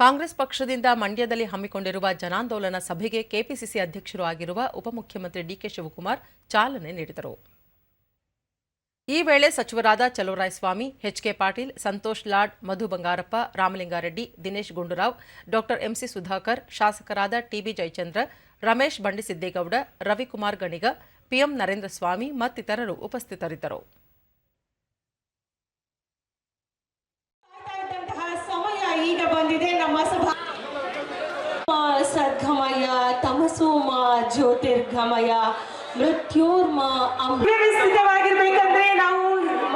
ಕಾಂಗ್ರೆಸ್ ಪಕ್ಷದಿಂದ ಮಂಡ್ಯದಲ್ಲಿ ಹಮ್ಮಿಕೊಂಡಿರುವ ಜನಾಂದೋಲನ ಸಭೆಗೆ ಕೆಪಿಸಿಸಿ ಅಧ್ಯಕ್ಷರು ಆಗಿರುವ ಉಪಮುಖ್ಯಮಂತ್ರಿ ಡಿಕೆ ಶಿವಕುಮಾರ್ ಚಾಲನೆ ನೀಡಿದರು. ಈ ವೇಳೆ ಸಚಿವರಾದ Chaluvarayaswamy H K Patil, Santosh Lad, Madhu Bangarappa, Ramalinga Reddy, Dinesh Gundu Rao doctor M C Sudhakar, ಶಾಸಕರಾದ T B Jayachandra, Ramesh Bandisiddegowda Ravikumar Ganiga P M Narendra Swamy ಮತ್ತಿತರರು ಉಪಸ್ಥಿತರಿದ್ದರು. ಸದ್ಗಮಯ ತಮಸೋಮ ಜ್ಯೋತಿರ್ಗಮಯ ಮೃತ್ಯೋರ್ಮ ಅಮೃತವಾಗಿರ್ಬೇಕಂದ್ರೆ ನಾವು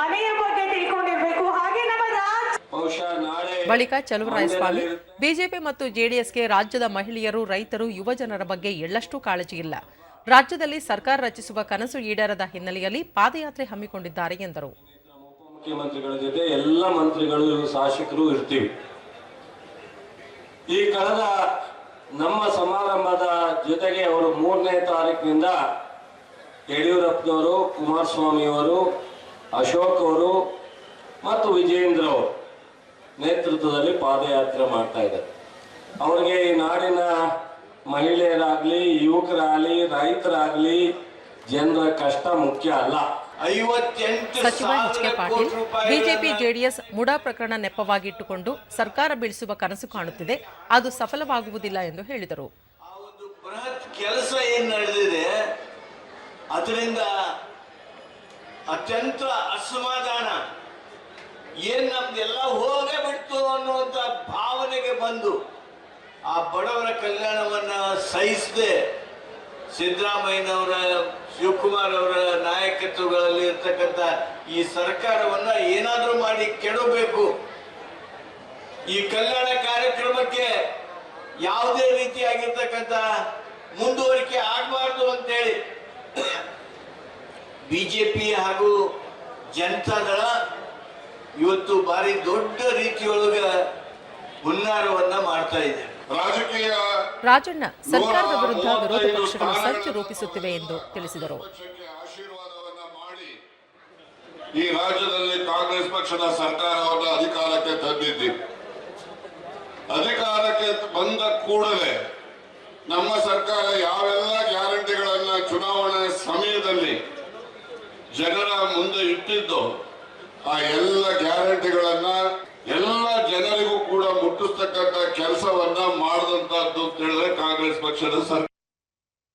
ಮನೆಯ ಬಗ್ಗೆ ತಿಳ್ಕೊಂಡಿರ್ಬೇಕು. ಹಾಗೆ ಬಳಿಕ ಚಲುವರಾಯಸ್ವಾಮಿ ಬಿಜೆಪಿ ಮತ್ತು ಜೆಡಿಎಸ್ಗೆ ರಾಜ್ಯದ ಮಹಿಳೆಯರು ರೈತರು ಯುವಜನರ ಬಗ್ಗೆ ಎಳ್ಳಷ್ಟು ಕಾಳಜಿ ಇಲ್ಲ. ರಾಜ್ಯದಲ್ಲಿ ಸರ್ಕಾರ ರಚಿಸುವ ಕನಸು ಈಡೇರದ ಹಿನ್ನೆಲೆಯಲ್ಲಿ ಪಾದಯಾತ್ರೆ ಹಮ್ಮಿಕೊಂಡಿದ್ದಾರೆ ಎಂದರು. ಮುಖ್ಯಮಂತ್ರಿಗಳ ಜೊತೆ ಎಲ್ಲ ಮಂತ್ರಿಗಳು ಶಾಸಕರು ಇರ್ತೀವಿ. ಈ ಕಳೆದ ನಮ್ಮ ಸಮಾರಂಭದ ಜೊತೆಗೆ ಅವರು ಮೂರನೇ ತಾರೀಕಿನಿಂದ ಯಡಿಯೂರಪ್ಪನವರು, ಕುಮಾರಸ್ವಾಮಿಯವರು, ಅಶೋಕ್ ಅವರು ಮತ್ತು ವಿಜಯೇಂದ್ರ ಅವರು ನೇತೃತ್ವದಲ್ಲಿ ಪಾದಯಾತ್ರೆ ಮಾಡ್ತಾ ಇದ್ದಾರೆ. ಅವರಿಗೆ ಈ ನಾಡಿನ ಮಹಿಳೆಯರಾಗಲಿ, ಯುವಕರಾಗಲಿ, ರೈತರಾಗಲಿ, ಜನರ ಕಷ್ಟ ಮುಖ್ಯ ಅಲ್ಲ. ಸಚಿವ H K Patil BJP JDS MUDA ಪ್ರಕರಣ ನೆಪವಾಗಿಟ್ಟುಕೊಂಡು ಸರ್ಕಾರ ಬೀಳಿಸುವ ಕನಸು ಕಾಣುತ್ತಿದೆ. ಅದು ಸಫಲವಾಗುವುದಿಲ್ಲ ಎಂದು ಹೇಳಿದರು. ಕೆಲಸ ಏನ್ ನಡೆದಿದೆ ಅದರಿಂದ ಅತ್ಯಂತ ಅಸಮಾಧಾನ. ಏನ್ ನಮ್ದೆಲ್ಲ ಹೋಗೇ ಬಿಡ್ತು ಅನ್ನುವಂತ ಭಾವನೆಗೆ ಬಂದು ಆ ಬಡವರ ಕಲ್ಯಾಣವನ್ನ ಸಹಿಸದೆ ಸಿದ್ದರಾಮಯ್ಯನವರ ಶಿವಕುಮಾರ್ ಅವರ ನಾಯಕತ್ವಗಳಲ್ಲಿ ಇರ್ತಕ್ಕಂಥ ಈ ಸರ್ಕಾರವನ್ನ ಏನಾದ್ರೂ ಮಾಡಿ ಕೆಡಬೇಕು. ಈ ಕಲ್ಯಾಣ ಕಾರ್ಯಕ್ರಮಕ್ಕೆ ಯಾವುದೇ ರೀತಿಯಾಗಿರ್ತಕ್ಕಂಥ ಮುಂದುವರಿಕೆ ಆಗಬಾರ್ದು ಅಂತೇಳಿ ಬಿಜೆಪಿ ಹಾಗೂ ಜನತಾದಳ ಇವತ್ತು ಭಾರಿ ದೊಡ್ಡ ರೀತಿಯೊಳಗ ಹುನ್ನಾರವನ್ನ ಮಾಡ್ತಾ ಇದೆ. ರಾಜಕೀಯ ರಾಜಣ್ಣ ಸರ್ಕಾರದ ವಿರುದ್ಧ ವಿರೋಧ ಪಕ್ಷಗಳು ಸಂಚು ರೂಪಿಸುತ್ತಿವೆ ಎಂದು ತಿಳಿಸಿದರು. ಈ ರಾಜ್ಯದಲ್ಲಿ ಕಾಂಗ್ರೆಸ್ ಪಕ್ಷದ ಸರ್ಕಾರವನ್ನು ಅಧಿಕಾರಕ್ಕೆ ತಂದಿದ್ದೀವಿ ಅಧಿಕಾರಕ್ಕೆ ಬಂದ ಕೂಡಲೇ ನಮ್ಮ ಸರ್ಕಾರ ಯಾವೆಲ್ಲ ಗ್ಯಾರಂಟಿಗಳನ್ನ ಚುನಾವಣೆ ಸಮಯದಲ್ಲಿ ಜನರ ಮುಂದೆ ಇಟ್ಟಿದ್ದು ಆ ಎಲ್ಲ ಗ್ಯಾರಂಟಿಗಳನ್ನ ಎಲ್ಲ ಜನರಿಗೂ ಕೂಡ ಮುಟ್ಟಿಸ್ತಕ್ಕಂಥ ಕೆಲಸವನ್ನ ಮಾಡಿದಂತಹದ್ದು ಅಂತ ಹೇಳಿದ್ರೆ ಕಾಂಗ್ರೆಸ್ ಪಕ್ಷದ ಸರ್ಕಾರ.